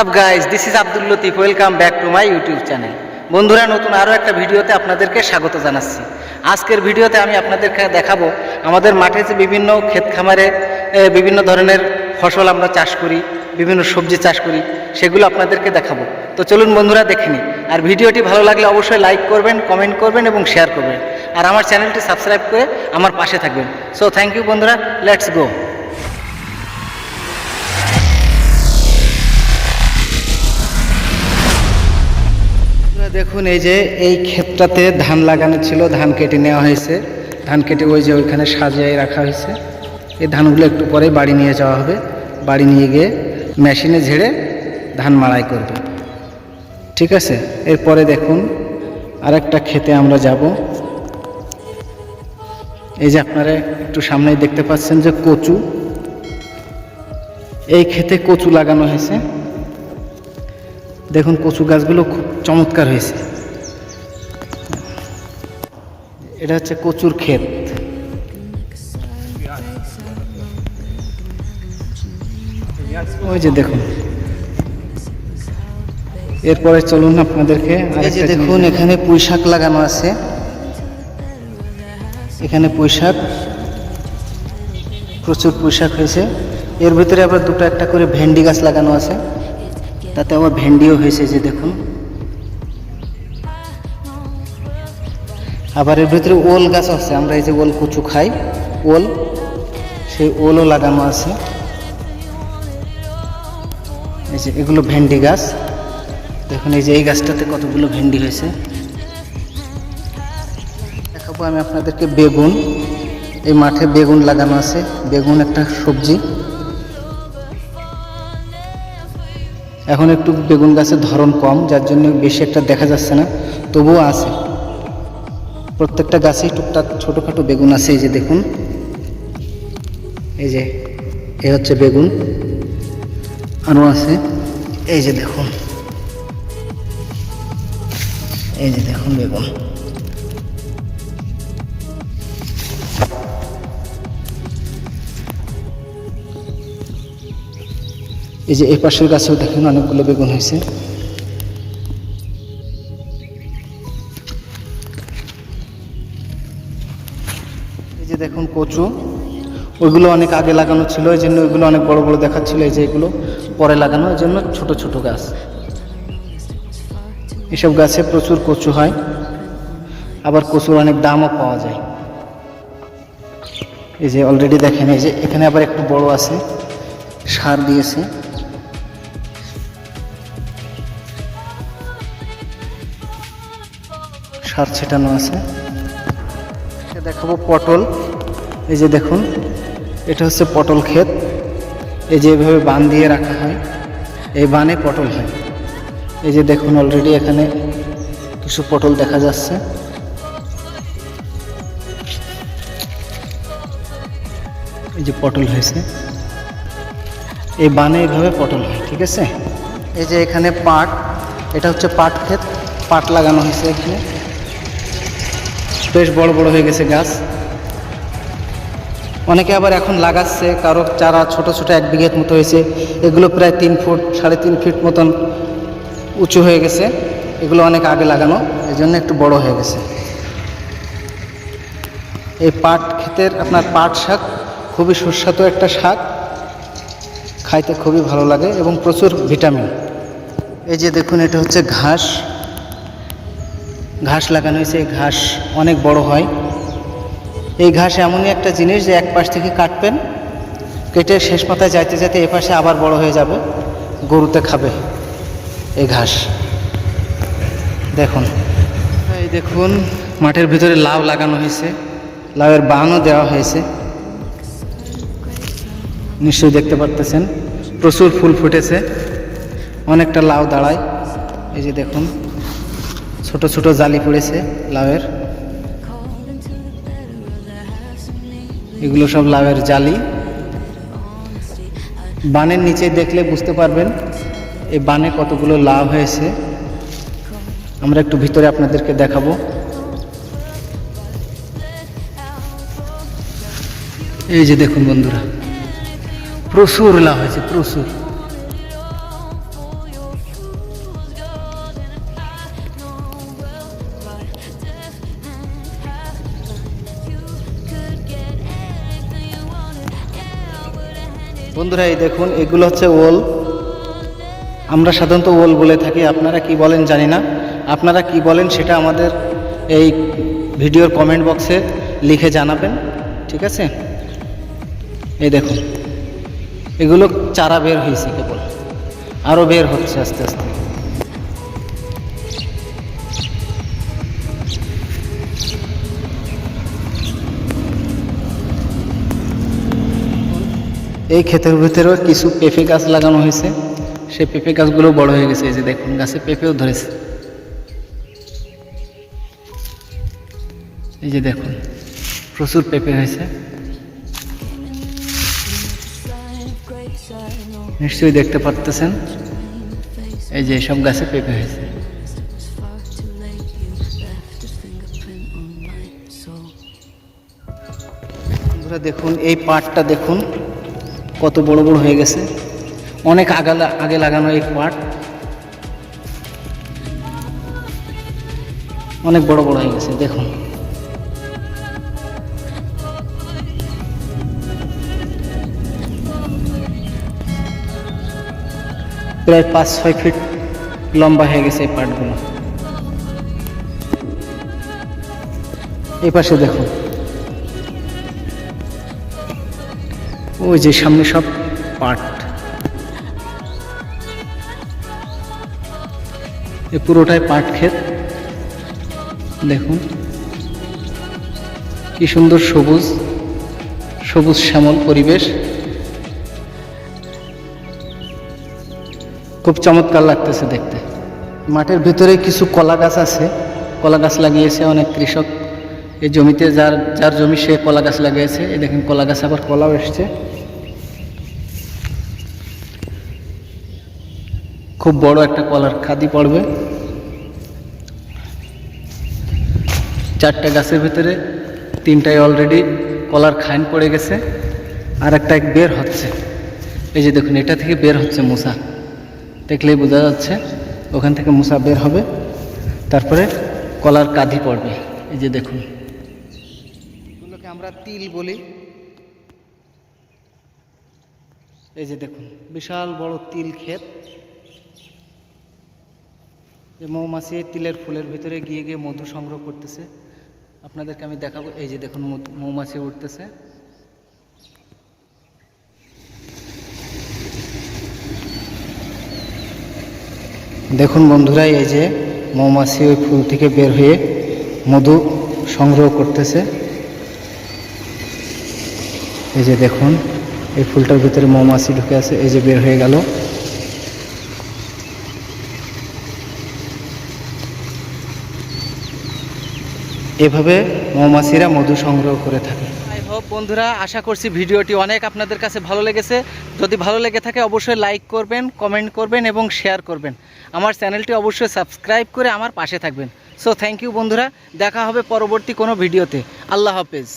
Up guys this is Abdul Latif welcome back to my YouTube channel বন্ধুরা, নতুন আরও একটা ভিডিওতে আপনাদেরকে স্বাগত জানাচ্ছি। আজকের ভিডিওতে আমি আপনাদেরকে দেখাবো আমাদের মাঠে যে বিভিন্ন ক্ষেত খামারে বিভিন্ন ধরনের ফসল আমরা চাষ করি, বিভিন্ন সবজি চাষ করি, সেগুলো আপনাদেরকে দেখাবো। তো চলুন বন্ধুরা, দেখে নিই। আর ভিডিওটি ভালো লাগলে অবশ্যই লাইক করবেন কমেন্ট করবেন এবং শেয়ার করবেন। আর আমার চ্যানেলটি সাবস্ক্রাইব করে আমার পাশে থাকবেন। সো থ্যাংক ইউ বন্ধুরা। লেটস গো দেখুন, এই যে এই ক্ষেতটাতে ধান লাগানো ছিল, ধান কেটে নেওয়া হয়েছে। ধান কেটে ওই যে ওইখানে সাজিয়ে রাখা হয়েছে। এই ধানগুলো একটু পরে বাড়ি নিয়ে যাওয়া হবে। বাড়ি নিয়ে গিয়ে মেশিনে ঝেড়ে ধান মাড়াই করবে। ঠিক আছে? এরপরে দেখুন, আরেকটা খেতে আমরা যাব। এই যে আপনারা একটু সামনেই দেখতে পাচ্ছেন যে কচু। এই ক্ষেতে কচু লাগানো হয়েছে। দেখুন কচু গাছগুলো খুব চমৎকার হয়েছে। এটা হচ্ছে কচুর ক্ষেত। ওই যে দেখুন। এরপরে চলুন আপনাদেরকে এই যে দেখুন এখানে পুঁই শাক লাগানো আছে। এখানে পুঁই শাক। প্রচুর পুঁই শাক হয়েছে। এর ভিতরে আবার দুটো একটা করে ভেন্ডি গাছ লাগানো আছে। তাতে আবার ভেন্ডিও হয়েছে যে দেখুন। আবার এর ভিতরে ওল গাছ আছে, আমরা এই যে ওল কুচু খাই, ওল, সেই ওলও লাগানো আছে। এই যে এগুলো ভেন্ডি গাছ। দেখুন, এই যে এই গাছটাতে কতগুলো ভেন্ডি হয়েছে। দেখাবো আমি আপনাদেরকে বেগুন। এই মাঠে বেগুন লাগানো আছে, বেগুন একটা সবজি। এখন একটু বেগুন গাছের ধরন কম, যার জন্য বেশি একটা দেখা যাচ্ছে না, তবুও আছে। প্রত্যেকটা গাছেই টুকটাক ছোটোখাটো বেগুন আছে, এই যে দেখুন। এই যে, এ হচ্ছে বেগুন, আরও আছে। এই যে দেখুন, এই যে দেখুন বেগুন। এই যে এই পাশের গাছেও দেখেন অনেকগুলো বেগুন হয়েছে। এই যে দেখুন কচু, ওইগুলো অনেক আগে লাগানো ছিল, এই জন্য ওইগুলো অনেক বড় বড় দেখাচ্ছিল, এই যে এগুলো পরে লাগানো, এই জন্য ছোট ছোট গাছ। এসব গাছে প্রচুর কচু হয়, আবার কচুর অনেক দামও পাওয়া যায়। এই যে অলরেডি দেখেন, এই যে এখানে আবার একটু বড় আছে, সার দিয়েছে। সার ছেটানো আছে। দেখাবো পটল। এই যে দেখুন, এটা হচ্ছে পটল ক্ষেত। এই যে এভাবে বান দিয়ে রাখা হয়, এই বানে পটল হয়। এই যে দেখুন অলরেডি এখানে কিছু পটল দেখা যাচ্ছে। এই যে পটল হয়েছে। এই বানে এইভাবে পটল হয়, ঠিক আছে? এই যে এখানে পাট, এটা হচ্ছে পাট ক্ষেত। পাট লাগানো হয়েছে এখানে। বেশ বড় বড় হয়ে গেছে গাছ। অনেকে আবার এখন লাগাচ্ছে, কারও চারা ছোট ছোট এক বিঘের মতো হয়েছে। এগুলো প্রায় তিন ফুট, সাড়ে তিন ফিট মতন উঁচু হয়ে গেছে। এগুলো অনেক আগে লাগানো এই জন্য একটু বড় হয়ে গেছে। এই পাট ক্ষেতের আপনার পাট শাক খুবই সুস্বাদু একটা শাক। খাইতে খুবই ভালো লাগে এবং প্রচুর ভিটামিন। এই যে দেখুন, এটা হচ্ছে ঘাস। ঘাস লাগানো হয়েছে, এই ঘাস অনেক বড় হয়। এই ঘাস এমনই একটা জিনিস যে এক পাশ থেকে কাটবেন, কেটে শেষ মাথায় যাইতে যাইতে এ পাশে আবার বড় হয়ে যাবে, গরুতে খাবে এই ঘাস। দেখুন। এই দেখুন, মাঠের ভিতরে লাউ লাগানো হয়েছে, লাউয়ের বানও দেওয়া হয়েছে। নিশ্চয়ই দেখতে পারতেছেন, প্রচুর ফুল ফুটেছে, অনেকটা লাউ দাঁড়ায়। এই যে দেখুন। ছোট ছোট জালি পড়েছে লাউয়ের। এগুলো সব লাউয়ের জালি। বানের নিচে দেখলে বুঝতে পারবেন এই বানে কতগুলো লাভ হয়েছে। আমরা একটু ভিতরে আপনাদেরকে দেখাবো। এই যে দেখুন বন্ধুরা, প্রচুর লাভ হয়েছে, প্রচুর। বন্ধুরা, এই দেখুন, এগুলো হচ্ছে ওল। আমরা সাধারণত ওল বলে থাকি। আপনারা কি বলেন জানি না। আপনারা কি বলেন সেটা আমাদের এই ভিডিওর কমেন্ট বক্সে লিখে জানাবেন। ঠিক আছে? এই দেখুন, এগুলো চারা বের হয়েছে কেবল। আরও বের হচ্ছে আস্তে আস্তে। এই ক্ষেতের ভিতরেও কিছু পেঁপে গাছ লাগানো হয়েছে। সেই পেঁপে গাছগুলো বড় হয়ে গেছে, এই যে দেখুন, গাছে পেঁপেও ধরেছে। এই যে দেখুন, প্রচুর পেঁপে হয়েছে। নিশ্চয়ই দেখতে পারতেছেন, এই যে সব গাছে পেঁপে হয়েছে। দেখুন, এই পাটটা দেখুন। কত বড় বড় হয়ে গেছে। অনেক আগে আগে লাগানো এই পাট। অনেক বড় বড় হয়ে গেছে, দেখুন। প্রায় পাঁচ, ছয় ফিট লম্বা হয়ে গেছে এই পাটগুলো। এই পাশে দেখুন। ওই যে সামনে সব পাট। এ পুরোটাই পাট ক্ষেত। দেখুন। কি সুন্দর সবুজ সবুজ শ্যামল পরিবেশ। খুব চমৎকার লাগতেছে দেখতে। মাঠের ভিতরে কিছু কলা গাছ আছে। কলা গাছ লাগিয়েছে অনেক কৃষক। এই জমিতে যার যার জমি সে কলা গাছ লাগিয়েছে এই দেখেন কলা গাছ আবার কলাও এসছে। খুব বড় একটা কলার খাদি পড়বে। চারটা গাছের ভিতরে তিনটায় অলরেডি কলার খাইন পড়ে গেছে, আর একটা বের হচ্ছে। এই যে দেখুন, এটা থেকে বের হচ্ছে মুসা। দেখলেই বোঝা যাচ্ছে, ওখান থেকে মুসা বের হবে, তারপরে কলার কাঁধি পড়বে। এই যে দেখুন। তিল বলি। এই যে দেখুন, বিশাল বড় তিল ক্ষেত। মৌমাছি তিলের ফুলের ভিতরে গিয়ে গিয়ে মধু সংগ্রহ করতেছে। আপনাদেরকে আমি দেখাবো, এই যে দেখুন মৌমাছি উঠতেছে। দেখুন বন্ধুরা, এই যে মৌমাছি ওই ফুল থেকে বের হয়ে মধু সংগ্রহ করতেছে। এই যে দেখুন, এই ফুলটার ভিতরে মৌমাছি ঢুকে আছে, এই যে বের হয়ে গেল। এভাবে মৌমাছিরা মধু সংগ্রহ করে থাকে। বন্ধুরা, আশা করছি ভিডিওটি অনেক আপনাদের কাছে ভালো লেগেছে। যদি ভালো লেগে থাকে, অবশ্যই লাইক করবেন, কমেন্ট করবেন এবং শেয়ার করবেন। আমার চ্যানেলটি অবশ্যই সাবস্ক্রাইব করে আমার পাশে থাকবেন। সো থ্যাংক ইউ বন্ধুরা, দেখা হবে পরবর্তী কোনো ভিডিওতে। আল্লাহ হাফেজ।